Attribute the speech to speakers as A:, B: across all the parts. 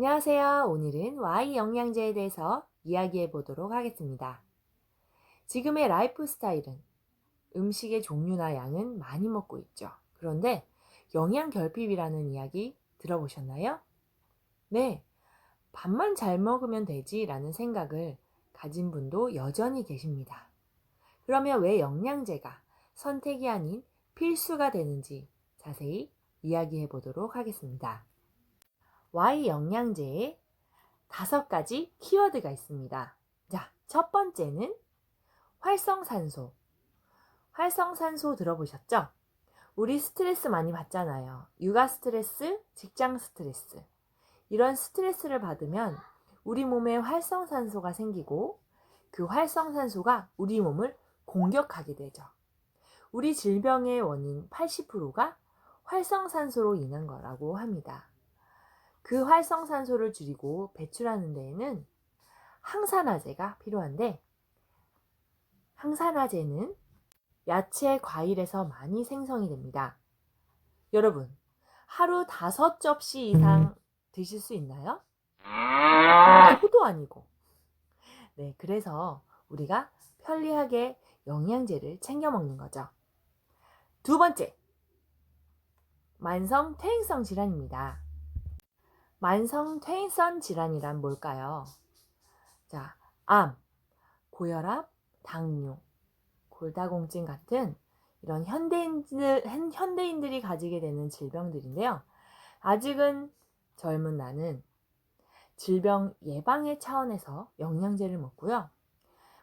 A: 안녕하세요. 오늘은 Y 영양제에 대해서 이야기해 보도록 하겠습니다. 지금의 라이프 스타일은 음식의 종류나 양은 많이 먹고 있죠. 그런데 영양 결핍이라는 이야기 들어보셨나요? 네. 밥만 잘 먹으면 되지라는 생각을 가진 분도 여전히 계십니다. 그러면 왜 영양제가 선택이 아닌 필수가 되는지 자세히 이야기해 보도록 하겠습니다. Y 영양제에 다섯 가지 키워드가 있습니다. 자, 첫 번째는 활성산소. 활성산소 들어보셨죠? 우리 스트레스 많이 받잖아요. 육아 스트레스, 직장 스트레스. 이런 스트레스를 받으면 우리 몸에 활성산소가 생기고 그 활성산소가 우리 몸을 공격하게 되죠. 우리 질병의 원인 80%가 활성산소로 인한 거라고 합니다. 그 활성산소를 줄이고 배출하는 데에는 항산화제가 필요한데 항산화제는 야채, 과일에서 많이 생성이 됩니다. 여러분, 하루 다섯 접시 이상 드실 수 있나요? 포도 아니고. 네, 그래서 우리가 편리하게 영양제를 챙겨 먹는 거죠. 두 번째, 만성 퇴행성 질환입니다. 만성 퇴행성 질환이란 뭘까요? 자, 암, 고혈압, 당뇨, 골다공증 같은 이런 현대인들, 현대인들이 가지게 되는 질병들인데요. 아직은 젊은 나는 질병 예방의 차원에서 영양제를 먹고요.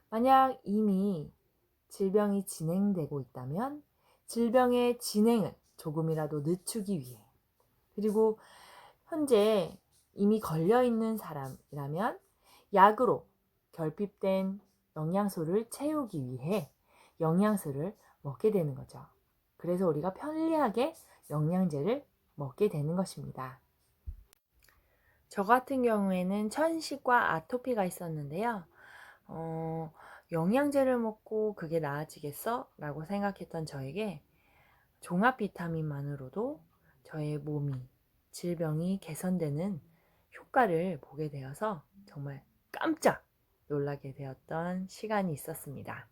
A: 만약 이미 질병이 진행되고 있다면 질병의 진행을 조금이라도 늦추기 위해 그리고 현재 이미 걸려 있는 사람이라면 약으로 결핍된 영양소를 채우기 위해 영양소를 먹게 되는 거죠. 그래서 우리가 편리하게 영양제를 먹게 되는 것입니다. 저 같은 경우에는 천식과 아토피가 있었는데요. 어, 영양제를 먹고 그게 나아지겠어? 라고 생각했던 저에게 종합 비타민만으로도 저의 몸이 질병이 개선되는 효과를 보게 되어서 정말 깜짝 놀라게 되었던 시간이 있었습니다.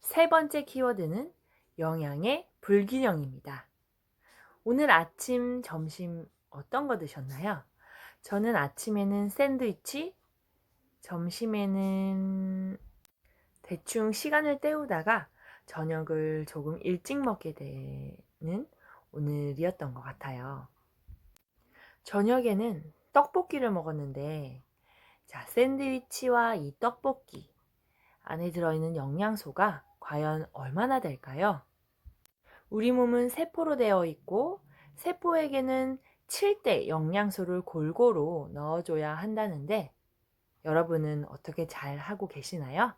A: 세 번째 키워드는 영양의 불균형입니다. 오늘 아침, 점심 어떤 거 드셨나요? 저는 아침에는 샌드위치, 점심에는 대충 시간을 때우다가 저녁을 조금 일찍 먹게 되는 오늘이었던 것 같아요. 저녁에는 떡볶이를 먹었는데, 자, 샌드위치와 이 떡볶이 안에 들어있는 영양소가 과연 얼마나 될까요? 우리 몸은 세포로 되어 있고, 세포에게는 7대 영양소를 골고루 넣어줘야 한다는데, 여러분은 어떻게 잘 하고 계시나요?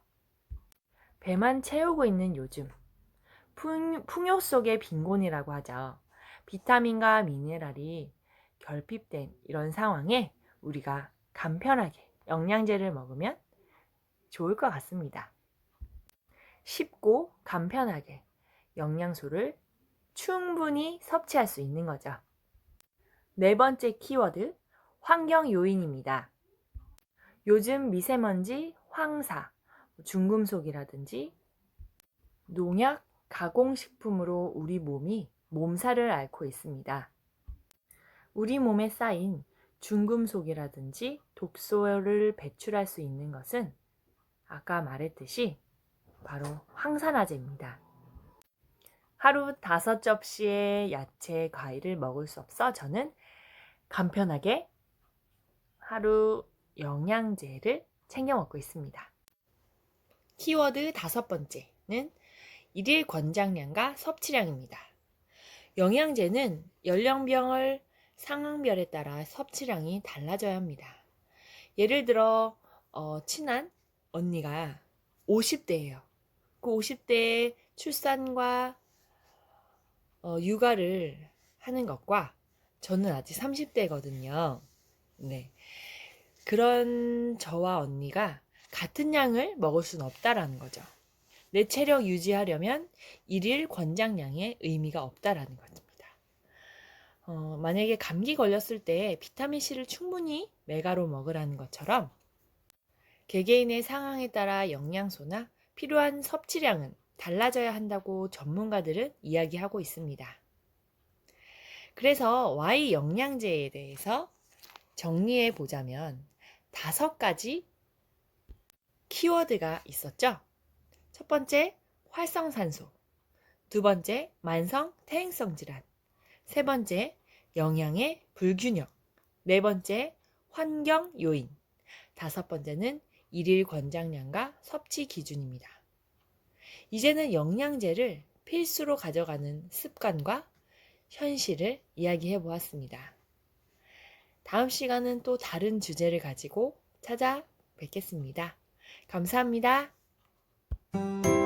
A: 배만 채우고 있는 요즘, 풍, 풍요 속의 빈곤이라고 하죠. 비타민과 미네랄이 결핍된 이런 상황에 우리가 간편하게 영양제를 먹으면 좋을 것 같습니다. 쉽고 간편하게 영양소를 충분히 섭취할 수 있는 거죠. 네 번째 키워드, 환경 요인입니다. 요즘 미세먼지, 황사, 중금속이라든지 농약, 가공식품으로 우리 몸이 몸살을 앓고 있습니다. 우리 몸에 쌓인 중금속이라든지 독소를 배출할 수 있는 것은 아까 말했듯이 바로 황산화제입니다. 하루 다섯 접시의 야채, 과일을 먹을 수 없어 저는 간편하게 하루 영양제를 챙겨 먹고 있습니다. 키워드 다섯 번째는 일일 권장량과 섭취량입니다. 영양제는 연령별, 상황별에 따라 섭취량이 달라져야 합니다. 예를 들어 어, 친한 언니가 50대예요. 그 50대에 출산과 어, 육아를 하는 것과 저는 아직 30대거든요. 네. 그런 저와 언니가 같은 양을 먹을 수는 없다라는 거죠. 내 체력 유지하려면 일일 권장량의 의미가 없다라는 겁니다. 어, 만약에 감기 걸렸을 때 비타민C를 충분히 메가로 먹으라는 것처럼 개개인의 상황에 따라 영양소나 필요한 섭취량은 달라져야 한다고 전문가들은 이야기하고 있습니다. 그래서 Y 영양제에 대해서 정리해 보자면 다섯 가지 키워드가 있었죠. 첫 번째, 활성산소. 두 번째, 만성 퇴행성 질환. 세 번째, 영양의 불균형. 네 번째, 환경 요인. 다섯 번째는 일일 권장량과 섭취 기준입니다. 이제는 영양제를 필수로 가져가는 습관과 현실을 이야기해 보았습니다. 다음 시간은 또 다른 주제를 가지고 찾아뵙겠습니다. 감사합니다. Música